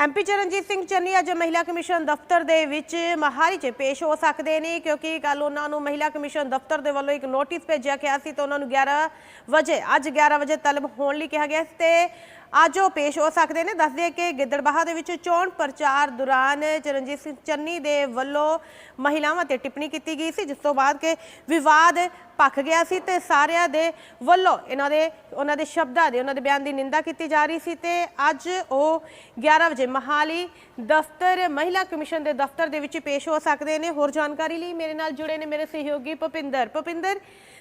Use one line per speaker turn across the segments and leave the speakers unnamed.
MP Charanjit Singh Channi ਅੱਜ ਮਹਿਲਾ commission ਦਫ਼ਤਰ ਦੇ ਵਿੱਚ ਮਹਾਰੀ 'ਚ ਪੇਸ਼ ਹੋ ਸਕਦੇ ਨੇ, ਕਿਉਂਕਿ ਕੱਲ ਉਹਨਾਂ ਨੂੰ ਮਹਿਲਾ ਕਮਿਸ਼ਨ ਦਫ਼ਤਰ ਦੇ ਵੱਲੋਂ ਇੱਕ ਨੋਟਿਸ ਭੇਜਿਆ ਗਿਆ ਸੀ ਤੇ ਉਹਨਾਂ ਨੂੰ 11 ਵਜੇ, ਅੱਜ 11 ਵਜੇ ਤਲਬ ਹੋਣ ਲਈ ਕਿਹਾ ਗਿਆ ਸੀ ਤੇ ਅੱਜ ਉਹ ਪੇਸ਼ ਹੋ ਸਕਦੇ ਨੇ। ਦੱਸਦੇ ਕਿ ਗਿੱਦੜਬਾਹਾ ਦੇ ਵਿੱਚ ਚੋਣ ਪ੍ਰਚਾਰ ਦੌਰਾਨ ਚਰਨਜੀਤ ਸਿੰਘ ਚੰਨੀ ਦੇ ਵੱਲੋਂ ਮਹਿਲਾਵਾਂ ਤੇ ਟਿੱਪਣੀ ਕੀਤੀ ਗਈ ਸੀ, ਜਿਸ ਤੋਂ ਬਾਅਦ ਕਿ ਵਿਵਾਦ ਭਖ ਗਿਆ ਸੀ ਤੇ ਸਾਰਿਆਂ ਦੇ ਵੱਲੋਂ ਇਹਨਾਂ ਦੇ, ਉਹਨਾਂ ਦੇ ਸ਼ਬਦਾਂ ਦੇ, ਉਹਨਾਂ ਦੇ ਬਿਆਨ ਦੀ ਨਿੰਦਾ ਕੀਤੀ ਜਾ ਰਹੀ ਸੀ ਤੇ ਅੱਜ ਉਹ 11 ਵਜੇ ਮਹਾਲੀ ਦਫ਼ਤਰ, ਮਹਿਲਾ ਕਮਿਸ਼ਨ ਦੇ ਦਫ਼ਤਰ ਦੇ ਵਿੱਚ ਪੇਸ਼ ਹੋ ਸਕਦੇ ਨੇ। ਹੋਰ ਜਾਣਕਾਰੀ ਲਈ ਮੇਰੇ ਨਾਲ ਜੁੜੇ ਨੇ ਮੇਰੇ ਸਹਿਯੋਗੀ ਭੁਪਿੰਦਰ। ਭੁਪਿੰਦਰ,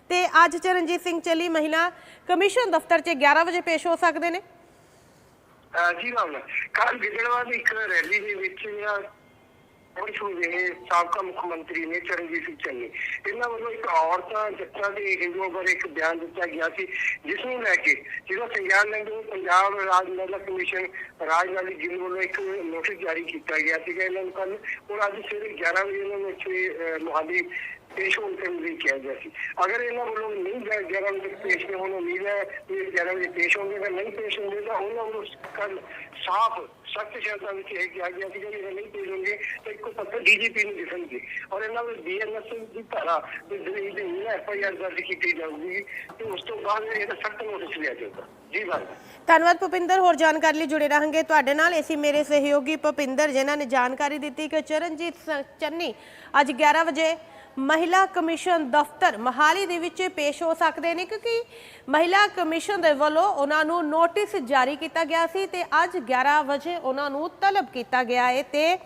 ਤੇ ਅੱਜ ਚਰਨਜੀਤ ਸਿੰਘ ਚੱਲੀ ਮਹਿਲਾ ਕਮਿਸ਼ਨ ਦਫ਼ਤਰ 'ਚ 11 ਵਜੇ ਪੇਸ਼ ਹੋ ਸਕਦੇ ਨੇ।
ਜੀ ਰਾਮ ਕੱਲ ਗਿੱਦੜਵਾ ਦੀ ਇੱਕ ਰੈਲੀ ਦੇ ਵਿੱਚ ਪਹੁੰਚ ਹੋਏ ਸਾਬਕਾ ਮੁੱਖ ਮੰਤਰੀ ਨੇ ਚਰਨਜੀਤ ਸਿੰਘ ਚੰਨੀ ਇਹਨਾਂ ਵੱਲੋਂ ਇੱਕ ਔਰਤਾਂ ਜੱਟਾਂ ਦੇ ਹਿੰਦੂਆਂ ਬਾਰੇ ਇੱਕ ਬਿਆਨ ਦਿੱਤਾ ਗਿਆ ਸੀ ਜਿਸ ਨੂੰ ਲੈ ਕੇ ਜਿਹੜਾ ਸੰਗਿਆਨ ਲੈਂਦੇ ਪੰਜਾਬ ਰਾਜ ਮਹਿਲਾ ਕਮਿਸ਼ਨ ਰਾਜ ਨਾਲੀ ਜਿੰਨ ਵੱਲੋਂ ਇੱਕ ਨੋਟਿਸ ਜਾਰੀ ਕੀਤਾ ਗਿਆ ਸੀਗਾ ਇਹਨਾਂ ਨੂੰ ਕੱਲ ਔਰ ਅੱਜ ਸਵੇਰੇ 11 ਵਜੇ ਇਹਨਾਂ ਨੂੰ ਇੱਥੇ ਅਹ, ਮੁਹਾਲੀ ਪੇਸ਼ ਹੋਣ ਤੇ ਲਈ ਕਿਹਾ ਗਿਆ ਸੀ। ਅਗਰ ਇਹਨਾਂ ਵੱਲੋਂ ਨਹੀਂ ਗਿਆ 11 ਵਜੇ ਪੇਸ਼ ਨਹੀਂ ਹੋਣ ਉਮੀਦ ਹੈ ਕਿ ਇਹ 11 ਵਜੇ ਪੇਸ਼ ਹੋਣਗੇ ਜਾਂ ਨਹੀਂ ਪੇਸ਼ ਹੋਣਗੇ ਤਾਂ ਉਹਨਾਂ ਸਖਤ ਸ਼ਬਦਾਂ ਵਿੱਚ ਇਹ ਕਿਹਾ ਗਿਆ ਸੀ ਕਿ ਇਹ ਨਹੀਂ ਪੇਸ਼ ਤਾਂ ਇੱਕੋ ਪੱਤਰ ਡੀਜੀਪੀ ਨੂੰ ਲਿਖਣਗੇ। ਔਰ ਇਹਨਾਂ ਵਿੱਚ ਬੀਐਨਐਸ ਦੀ ਧਾਰਾ ਦੇ ਜਿਹੜੀ ਦੀ ਐਫ ਦਰਜ ਕੀਤੀ ਜਾਊਗੀ ਤੇ ਉਸ ਤੋਂ ਬਾਅਦ ਇਹਦਾ ਸਖਤ ਨੋਟਿਸ ਲਿਆ ਜਾਊਗਾ। ਜੀ ਬਾਤ
ਧੰਨਵਾਦ ਭੁਪਿੰਦਰ, ਹੋਰ ਜਾਣਕਾਰੀ ਲਈ ਜੁੜੇ ਰਹਾਂਗੇ ਤੁਹਾਡੇ ਨਾਲ। ਅਸੀਂ ਮੇਰੇ ਸਹਿਯੋਗੀ ਭੁਪਿੰਦਰ, ਜਿਨ੍ਹਾਂ ਨੇ ਜਾਣਕਾਰੀ ਦਿੱਤੀ ਕਿ ਚਰਨਜੀਤ ਚੰਨੀ ਅੱਜ 11 ਵਜੇ ਮਹਿਲਾ ਕਮਿਸ਼ਨ ਦਫ਼ਤਰ ਮਹਾਲੀ ਦੇ ਵਿੱਚ ਪੇਸ਼ ਹੋ ਸਕਦੇ ਨੇ ਕਿਉਂਕਿ ਮਹਿਲਾ ਕਮਿਸ਼ਨ ਦੇ ਵੱਲੋਂ ਉਹਨਾਂ ਨੂੰ ਨੋਟਿਸ ਜਾਰੀ ਕੀਤਾ ਗਿਆ ਸੀ ਤੇ ਅੱਜ 11 ਵਜੇ ਉਹਨਾਂ ਨੂੰ ਤਲਬ ਕੀਤਾ ਗਿਆ ਹੈ ਤੇ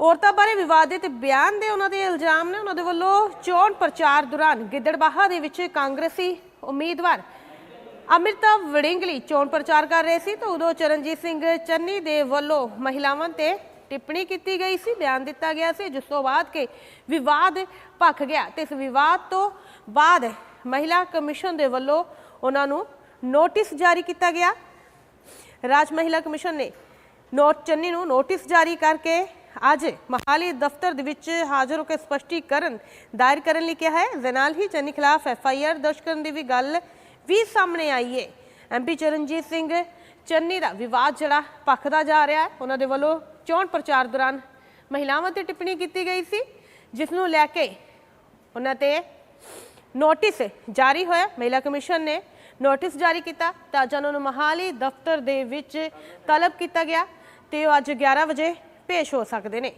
ਔਰਤਾਂ ਬਾਰੇ ਵਿਵਾਦਿਤ ਬਿਆਨ ਦੇ ਉਹਨਾਂ ਦੇ ਇਲਜ਼ਾਮ ਨੇ ਉਹਨਾਂ ਦੇ ਵੱਲੋਂ ਚੋਣ ਪ੍ਰਚਾਰ ਦੌਰਾਨ ਗਿੱਦੜਬਾਹਾ ਦੇ ਵਿੱਚ ਕਾਂਗਰਸੀ ਉਮੀਦਵਾਰ ਅਮ੍ਰਿਤਾ ਵੜਿੰਗਲੀ ਚੋਣ ਪ੍ਰਚਾਰ ਕਰ ਰਹੇ ਸੀ ਤਾਂ ਉਦੋਂ ਚਰਨਜੀਤ ਸਿੰਘ ਚੰਨੀ ਦੇ ਵੱਲੋਂ ਮਹਿਲਾਵਾਂ ਤੇ ਟਿੱਪਣੀ ਕੀਤੀ ਗਈ ਸੀ, ਬਿਆਨ ਦਿੱਤਾ ਗਿਆ ਸੀ, ਜਿਸ ਤੋਂ ਬਾਅਦ ਕਿ ਵਿਵਾਦ ਭਖ ਗਿਆ ਤੇ ਇਸ ਵਿਵਾਦ ਤੋਂ ਬਾਅਦ ਮਹਿਲਾ ਕਮਿਸ਼ਨ ਦੇ ਵੱਲੋਂ ਉਹਨਾਂ ਨੂੰ ਨੋਟਿਸ ਜਾਰੀ ਕੀਤਾ ਗਿਆ। ਰਾਜ ਮਹਿਲਾ ਕਮਿਸ਼ਨ ਨੇ ਨੋਟ, ਚੰਨੀ ਨੂੰ ਨੋਟਿਸ ਜਾਰੀ ਕਰਕੇ ਅੱਜ ਮਹਾਲੀ ਦਫ਼ਤਰ ਦੇ ਵਿੱਚ ਹਾਜ਼ਰ ਹੋ ਕੇ ਸਪਸ਼ਟੀਕਰਨ ਦਾਇਰ ਕਰਨ ਲਈ ਕਿਹਾ ਹੈ। ਦੇ ਨਾਲ ਹੀ ਚੰਨੀ ਖਿਲਾਫ ਐਫ ਆਈ ਆਰ ਦਰਜ ਕਰਨ ਦੀ ਵੀ ਗੱਲ ਵੀ ਸਾਹਮਣੇ ਆਈ ਹੈ। ਐਮਪੀ ਚਰਨਜੀਤ ਸਿੰਘ, ਚੰਨੀ ਦਾ ਵਿਵਾਦ ਜਿਹੜਾ ਭਖਦਾ ਜਾ ਰਿਹਾ ਹੈ, ਉਹਨਾਂ ਦੇ ਵੱਲੋਂ ਚੋਣ ਪ੍ਰਚਾਰ ਦੌਰਾਨ ਮਹਿਲਾਵਾਂ ਤੇ ਟਿੱਪਣੀ ਕੀਤੀ ਗਈ ਸੀ ਜਿਸ ਨੂੰ ਲੈ ਕੇ ਉਹਨਾਂ ਤੇ ਨੋਟਿਸ ਜਾਰੀ ਹੋਇਆ। ਮਹਿਲਾ ਕਮਿਸ਼ਨ ਨੇ ਨੋਟਿਸ ਜਾਰੀ ਕੀਤਾ। ਤਾਂ ਅੱਜ ਉਹਨਾਂ ਨੂੰ ਮਹਾਲੀ ਦਫ਼ਤਰ ਦੇ ਵਿੱਚ ਤਲਬ ਕੀਤਾ ਗਿਆ ਤੇ ਉਹ ਅੱਜ 11 ਵਜੇ ਪੇਸ਼ ਹੋ ਸਕਦੇ ਨੇ।